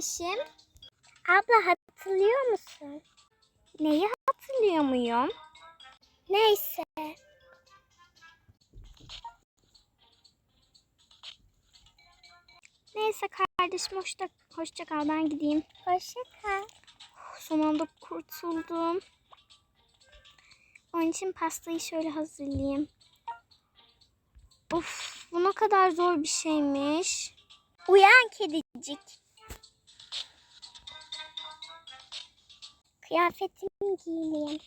Kardeşim. Abla hatırlıyor musun? Neyi hatırlıyor muyum? Neyse. Neyse kardeşim hoşça, hoşça kal ben gideyim. Hoşça kal. Son anda kurtuldum. Onun için pastayı şöyle hazırlayayım. Of bu ne kadar zor bir şeymiş. Uyan kedicik. Kıyafetimi giyineyim.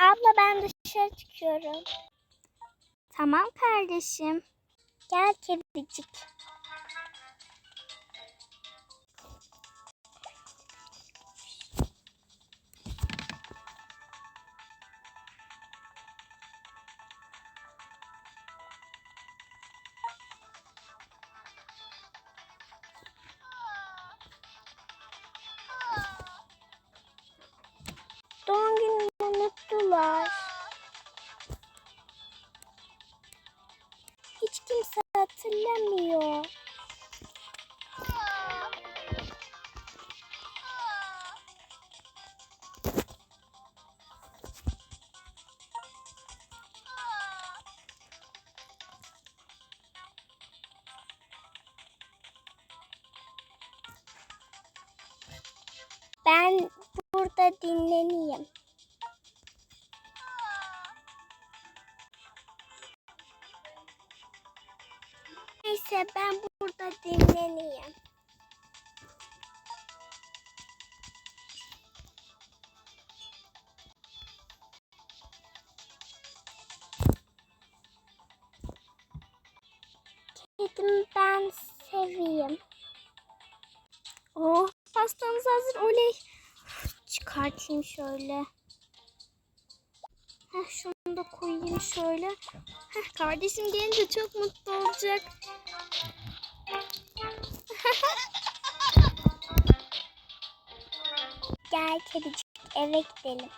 Abla ben dışarı çıkıyorum. Tamam kardeşim. Gel kedicik. Hatırlamıyor. Ben burada dinleneyim. Neyse ben burada dinleneyim. Kedimi ben seveyim. Oh pastamız hazır oley. Çıkartayım şöyle. Heh, şunu da koyayım şöyle. Heh, kardeşim gelince çok mutlu olacak. Gel kedicik eve gidelim.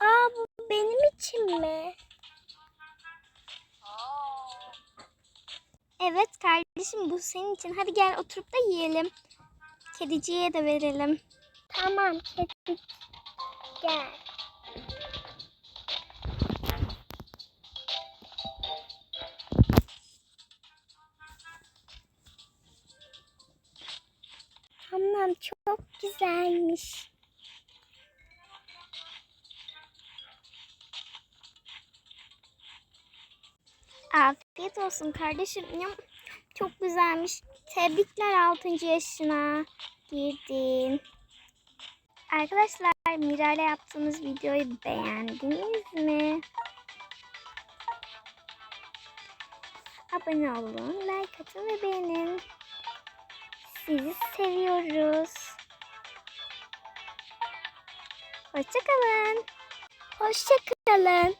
Aa bu benim için mi? Evet kardeşim bu senin için. Hadi gel oturup da yiyelim. Kediciye de verelim. Tamam kedi. Gel. Tamam çok güzelmiş. Afiyet olsun kardeşim. Çok güzelmiş. Tebrikler 6. yaşına girdin. Arkadaşlar Mira ile yaptığımız videoyu beğendiniz mi? Abone olun, like atın ve beğenin. Sizi seviyoruz. Hoşçakalın. Hoşçakalın.